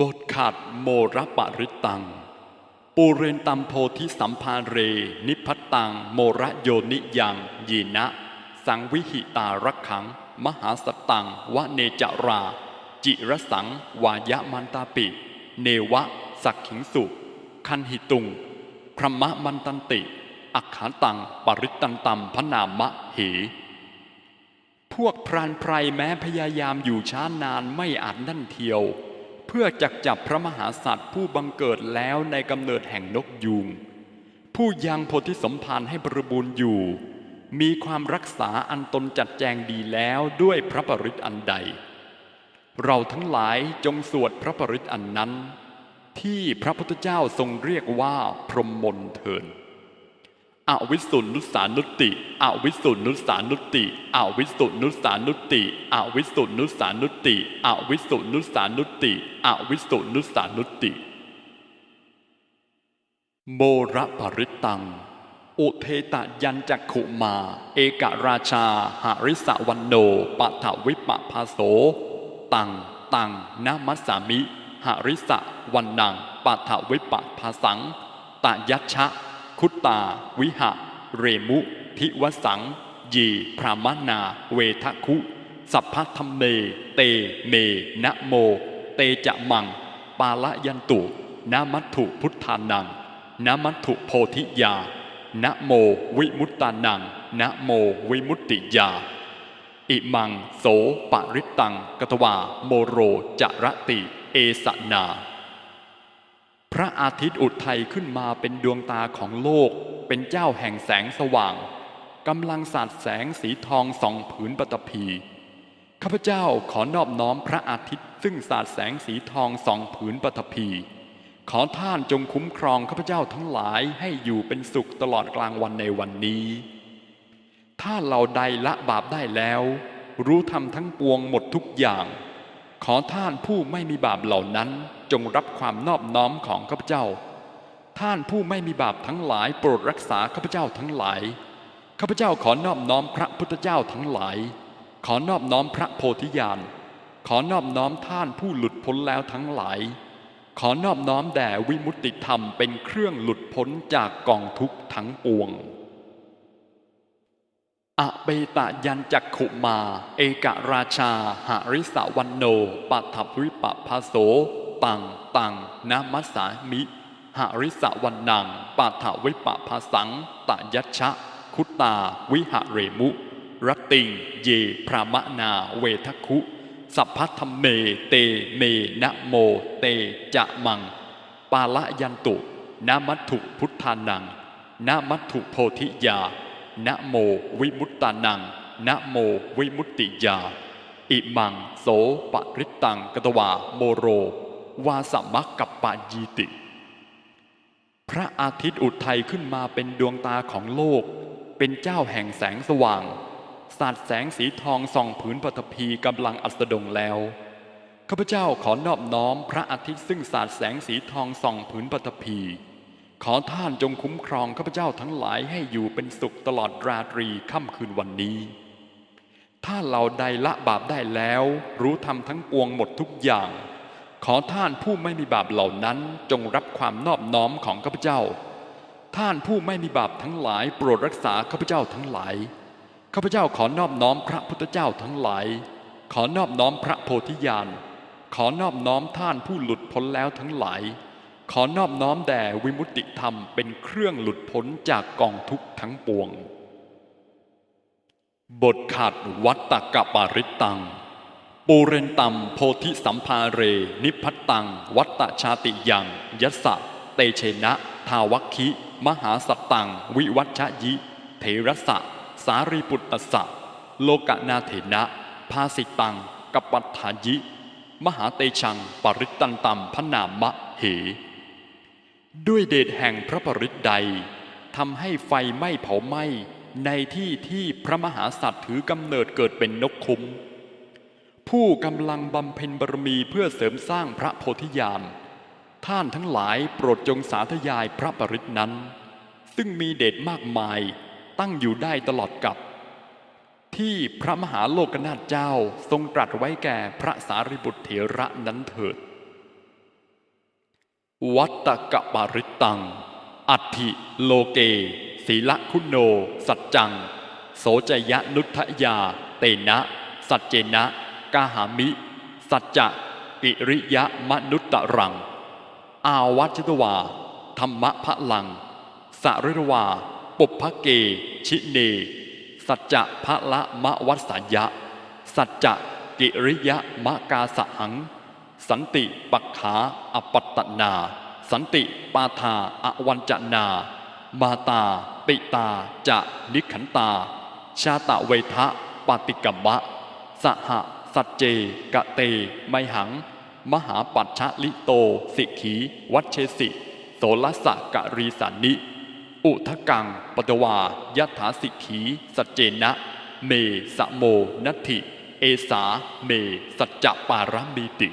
บทขาดโมรปะริตัง ปูเรนตัมโพธิสัมภาเร นิพัตตัง โมระโยนิยังยีนะ สังวิหิตารักขัง มหาสตัง วะเนจรา จิรสัง วายะมันตาปิ เนวะ สักขิงสุ คันหิตุง พรมะมันตันติ อักขาตัง ปริตันตัมพนามะเหพวกพรานไพรแม้พยายามอยู่ช้านานไม่อาจนั่นเทียว พื่อจักจับพระมหาสัตว์ผู้บังเกิดแล้วในกำเนิดแห่งนกยูงผู้ยังโพธิสมภารให้บริบูรณ์อยู่ มีความรักษาอันตนจัดแจงดีแล้วด้วยพระปริตอันใด เราทั้งหลายจงสวดพระปริตอันนั้น ที่พระพุทธเจ้าทรงเรียกว่าพรหมมนเทิน อวิสุนุสานุติอวิสุนุสานุติอวิสุนุสานุติอวิสุนุสานุติอวิสุนุสานุติอวิสุนุสานุติ โมระปริตัง อุเทตยันจักขุมา เอกราชา หาริสวันโนปัทวิปภาโส ตัง ตังนามัสสามิ หาริสวันนังปัทวิปภาสังตยัชชะ คุตตา วิหะ เรมุ ทิวสัง ยีพรามนา เวทคุ สัพพธรรมเมเต เมนะโม เตจะมัง ปาละยันตุนามัตถุพุทธานังนามัตถุโพธิยานะโมวิมุตตานังนะโมวิมุตติยา อิมังโสปริตตังกตวาโมโรจระติ เอสนา พระอาทิตย์อุทัยขึ้นมาเป็นดวงตาของโลก เป็นเจ้าแห่งแสงสว่างกำลังสาดแสงสีทองส่องผืนปฐพีข้าพเจ้าขอนอบน้อมพระอาทิตย์ซึ่งสาดแสงสีทองส่องผืนปฐพีขอท่านจงคุ้มครองข้าพเจ้าทั้งหลายให้อยู่เป็นสุขตลอดกลางวันในวันนี้ ถ้าเราใดละบาปได้แล้ว รู้ธรรมทั้งปวงหมดทุกอย่าง ขอท่านผู้ไม่มีบาปเหล่านั้นจงรับความนอบน้อมของข้าพเจ้า ท่านผู้ไม่มีบาปทั้งหลายโปรดรักษาข้าพเจ้าทั้งหลาย ข้าพเจ้าขอนอบน้อมพระพุทธเจ้าทั้งหลาย ขอนอบน้อมพระโพธิญาณ ขอนอบน้อมท่านผู้หลุดพ้นแล้วทั้งหลาย ขอนอบน้อมแด่วิมุตติธรรมเป็นเครื่องหลุดพ้นจากกองทุกข์ทั้งปวง อเปตยันจักขุมา เอกราชา หาริสาวันโนปัทภวิปภาโส ตัง ตังนามัสสามิ หาริสาวันนังปัทวิปภาสังตยัชชะ คุตา วิหะเรมุรตติง เย พรามนา เวทคุ สัพพัทธเม เต เมนะโม เต จะมัง ปาละยันตุ นามัตถุพุทธานัง นามัตถุโพธิยา นะโมวิมุตตานัง นะโมวิมุตติยา อิมังโสปริตังกตวาโมโร วาสมักกับปะยีติ พระอาทิตย์อุทัยขึ้นมาเป็นดวงตาของโลก เป็นเจ้าแห่งแสงสว่าง สาดแสงสีทองส่องผืนปฐพีกำลังอัสดงแล้ว ข้าพเจ้าขอนอบน้อมพระอาทิตย์ซึ่งสาดแสงสีทองส่องผืนปฐพี ขอท่านจงคุ้มครองข้าพเจ้าทั้งหลายให้อยู่เป็นสุขตลอดราตรีค่ำคืนวันนี้ ถ้าเราใดละบาปได้แล้ว รู้ธรรมทั้งปวงหมดทุกอย่าง ขอท่านผู้ไม่มีบาปเหล่านั้นจงรับความนอบน้อมของข้าพเจ้า ท่านผู้ไม่มีบาปทั้งหลาย โปรดรักษาข้าพเจ้าทั้งหลายข้าพเจ้าขอนอบน้อมพระพุทธเจ้าทั้งหลาย ขอนอบน้อมพระโพธิญาณขอนอบน้อมท่านผู้หลุดพ้นแล้วทั้งหลาย ขอนอบน้อมแด่วิมุตติธรรมเป็นเครื่องหลุดพ้นจากกองทุกข์ทั้งปวง บทขาดวัตตะกะปาริตัง ปูเรนตัมโพธิสัมภาเร นิพัตตัง วัตตะชาติยังยัสสะ เตเชนะ ทาวัคคิ มหาสัตตัง วิวัชชยิ เทระสะ สารีปุตตสะ โลกนาเถนะ ภาสิตังกัปปัฏฐายิ มหาเตชัง ปริตตันตัมพนามะเห ด้วยเดชแห่งพระปริตใดทำให้ไฟไหม้เผาไหม้ในที่ที่พระมหาสัตว์ถือกำเนิดเกิดเป็นนกคุ้ม ผู้กำลังบำเพ็ญบารมีเพื่อเสริมสร้างพระโพธิญาณท่านทั้งหลายโปรดจงสาธยายพระปริตนั้น ซึ่งมีเดชมากมายตั้งอยู่ได้ตลอดกับ ที่พระมหาโลกนาถเจ้าทรงตรัสไว้แก่พระสารีบุตรเถระนั้นเถิด วัตตกะปาริตัง อัติโลเก ศีละคุณโน สัจจัง โสจยะนุทยา เตนะ สัจเจนะ กาหามิ สัจจะกิริยะมนุตตรัง อาวัจตวา ธรรมะพะลัง สริรวา ปุพพเก ชิเน สัจจะพะละมะวัสสยะ สัจจะกิริยะมะกาสหัง สันติปักขาอปัตตนา สันติปาทาอวันจนา มาตา ปิตาจะนิขันตา ชาตะเวทะปาติกัมมะ สหสัจเจกะเต ไมหัง มหาปัจฉลิโต สิกขี วัชเชสิโสลสะกะรีสานิ อุทะกังปตวายถาสิกขี สัจเจนะ เมสะโมนัตถิเอสาเมสัจจปารามีติ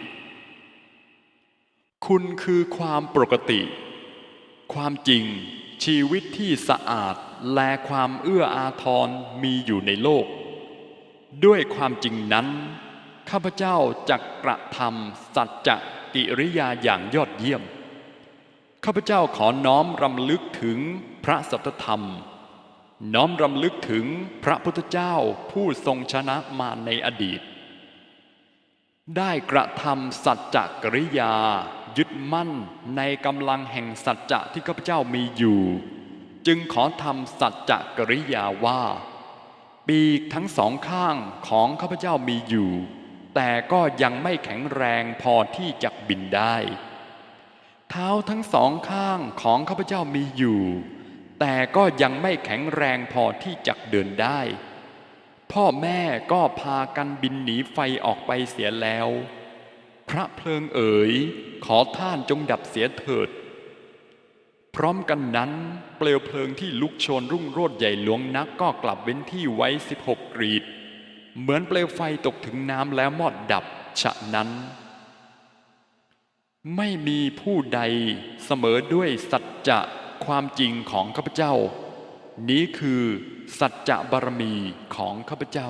คุณคือความปกติ ความจริงชีวิตที่สะอาดและความเอื้ออาทรมีอยู่ในโลก ด้วยความจริงนั้น ข้าพเจ้าจะกระทำสัจจะกิริยาอย่างยอดเยี่ยม ข้าพเจ้าขอน้อมรำลึกถึงพระสัทธรรม น้อมรำลึกถึงพระพุทธเจ้าผู้ทรงชนะมาในอดีต ได้กระทำสัจจะกิริยา ยึดมั่นในกำลังแห่งสัจจะที่ข้าพเจ้ามีอยู่ จึงขอทำสัจจะกริยาว่า ปีกทั้งสองข้างของข้าพเจ้ามีอยู่ แต่ก็ยังไม่แข็งแรงพอที่จะบินได้ เท้าทั้งสองข้างของข้าพเจ้ามีอยู่ แต่ก็ยังไม่แข็งแรงพอที่จะเดินได้ พ่อแม่ก็พากันบินหนีไฟออกไปเสียแล้ว พระเพลิงเอ๋ยขอท่านจงดับเสียเถิด พร้อมกันนั้น เปลวเพลิงที่ลุกโชนรุ่งโรจน์ใหญ่หลวงนักก็กลับเว้นที่ไว้สิบหกกรีด เหมือนเปลวไฟตกถึงน้ำแล้วมอดดับฉะนั้น ไม่มีผู้ใดเสมอด้วยสัจจะความจริงของข้าพเจ้า นี้คือสัจจะบารมีของข้าพเจ้า